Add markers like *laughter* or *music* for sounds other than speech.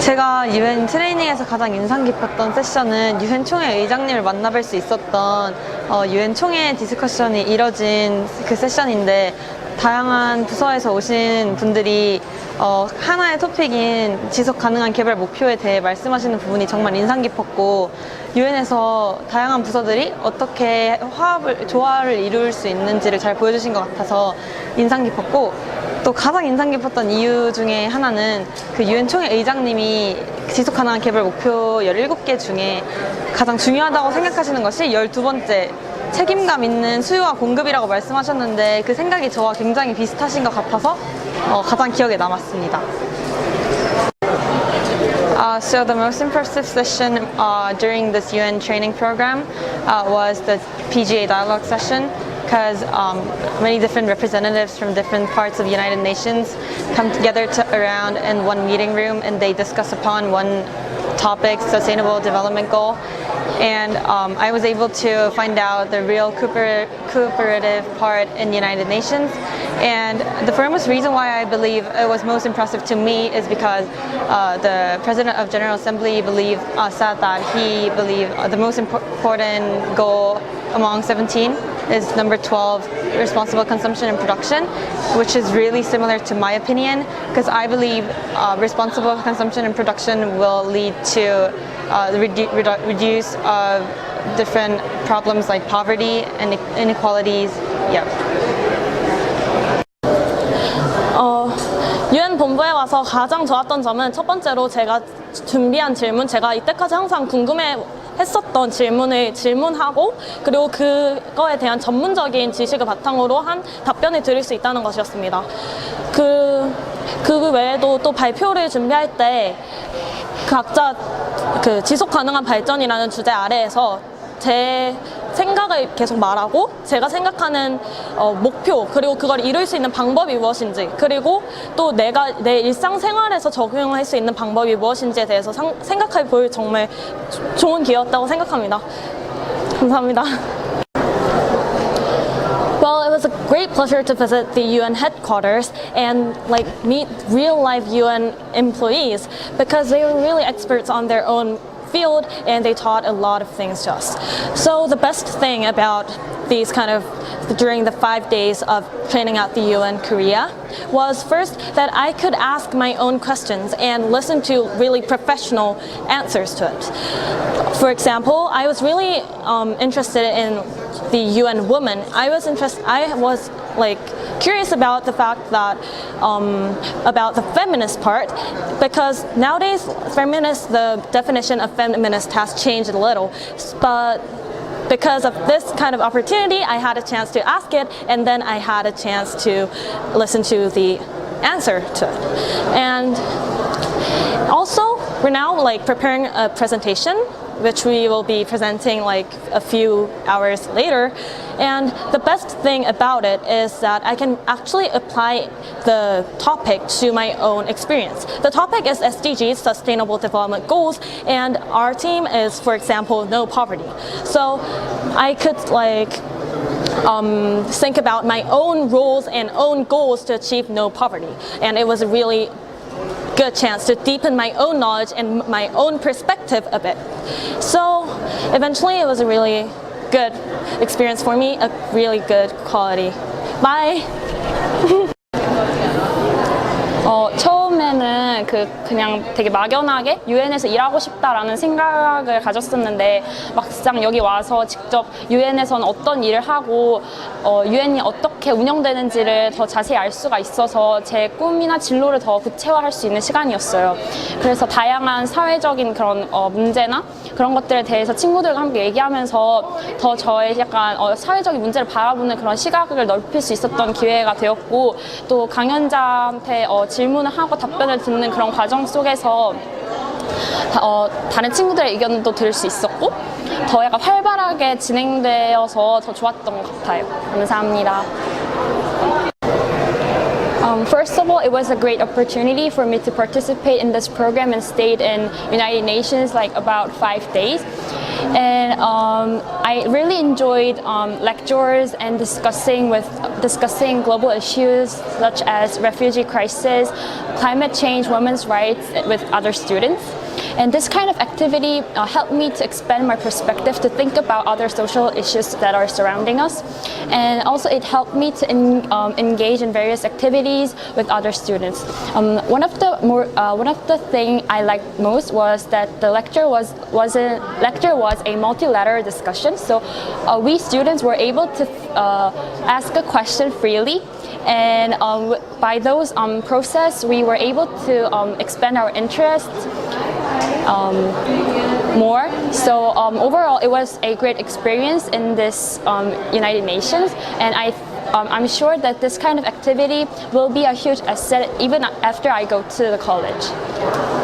제가 유엔 트레이닝에서 가장 인상 깊었던 세션은 유엔 총회 의장님을 만나뵐 수 있었던 어, 유엔 총회 디스커션이 이뤄진 그 세션인데 다양한 부서에서 오신 분들이 어, 하나의 토픽인 지속 가능한 개발 목표에 대해 말씀하시는 부분이 정말 인상 깊었고 유엔에서 다양한 부서들이 어떻게 화합을 조화를 이룰 수 있는지를 잘 보여주신 것 같아서 인상 깊었고 또 가장 인상 깊었던 이유 중에 하나는 그 유엔 총회 의장님이 지속 가능한 개발 목표 17개 중에 가장 중요하다고 생각하시는 것이 12번째 책임감 있는 수요와 공급이라고 말씀하셨는데 그 생각이 저와 굉장히 비슷하신 것 같아서 어, 가장 기억에 남았습니다. Uh, so the most impressive session uh, during this UN training program uh, was the PGA dialogue session because um, many different representatives from different parts of the United Nations come together to, around in one meeting room and they discuss upon one topic, sustainable development goal. And um, I was able to find out the real cooper- cooperative part in the United Nations. And the foremost reason why I believe it was most impressive to me is because uh, the President of General Assembly believed, uh, said that he believed the most impo- important goal among 17 is number 12, responsible consumption and production, which is really similar to my opinion because I believe uh, responsible consumption and production will lead to uh, redu- redu- reduce uh, different problems like poverty and inequalities. Yeah. 유엔 본부에 와서 가장 좋았던 점은 첫 번째로 제가 준비한 질문, 제가 이때까지 항상 궁금해 했었던 질문을 질문하고 그리고 그거에 대한 전문적인 지식을 바탕으로 한 답변을 드릴 수 있다는 것이었습니다. 그, 그 외에도 또 발표를 준비할 때 각자 그 지속 가능한 발전이라는 주제 아래에서 제 생각을 계속 말하고 제가 생각하는 어, 목표 그리고 그걸 이룰 수 있는 방법이 무엇인지 그리고 또 내가 내 일상생활에서 적용할 수 있는 방법이 무엇인지에 대해서 상- 생각해 볼 정말 좋은 기회였다고 생각합니다. 감사합니다. Well, it was a great pleasure to visit the UN headquarters and like meet real life UN employees because they were really experts on their own field and they taught a lot of things to us. So the best thing about these kind of during the five days of training at the UN Korea was first that I could ask my own questions and listen to really professional answers to it. For example, I was really um, interested in the UN woman. I was interested. I was like curious about the fact that um, about the feminist part because nowadays feminist the definition of feminist has changed a little, but because of this kind of opportunity, I had a chance to ask it, and then I had a chance to listen to the answer to it. And also, we're now like preparing a presentation, which we will be presenting like a few hours later. And the best thing about it is that I can actually apply the topic to my own experience. The topic is SDGs, Sustainable Development Goals, and our team is, for example, no poverty. So I could like um, think about my own rules and own goals to achieve no poverty. And it was a really good chance to deepen my own knowledge and my own perspective a bit. So eventually it was a really good experience for me, a really good quality. Bye. *laughs* Oh, 어, 처음에는 그 그냥 되게 막연하게 유엔에서 일하고 싶다라는 생각을 가졌었는데 막상 여기 와서 직접 유엔에서는 어떤 일을 하고 어, 유엔이 어떻게 운영되는지를 더 자세히 알 수가 있어서 제 꿈이나 진로를 더 구체화할 수 있는 시간이었어요. 그래서 다양한 사회적인 그런 어, 문제나 그런 것들에 대해서 친구들과 함께 얘기하면서 더 저의 약간 어, 사회적인 문제를 바라보는 그런 시각을 넓힐 수 있었던 기회가 되었고 또 강연자한테 어, 질문을 하고 답변을 듣는 그런 과정 속에서 다, 어, 다른 친구들의 의견도 들을 수 있었고 더 약간 활발하게 진행되어서 더 좋았던 것 같아요. 감사합니다. Um, first of all, it was a great opportunity for me to participate in this program and stayed in United Nations like about five days. And um, I really enjoyed um, lectures and discussing with discussing global issues such as refugee crisis, climate change, women's rights with other students. And this kind of activity uh, helped me to expand my perspective to think about other social issues that are surrounding us. And also, it helped me to um, engage in various activities with other students. Um, one of the more, uh, one of the thing I liked most was that the lecture was was a lecture was a multilateral discussion. So uh, we students were able to uh, ask a question freely and um, by those um, process we were able to um, expand our interests um, more. So um, overall it was a great experience in this um, united nations. And i um, i'm sure that this kind of activity will be a huge asset even after i go to the college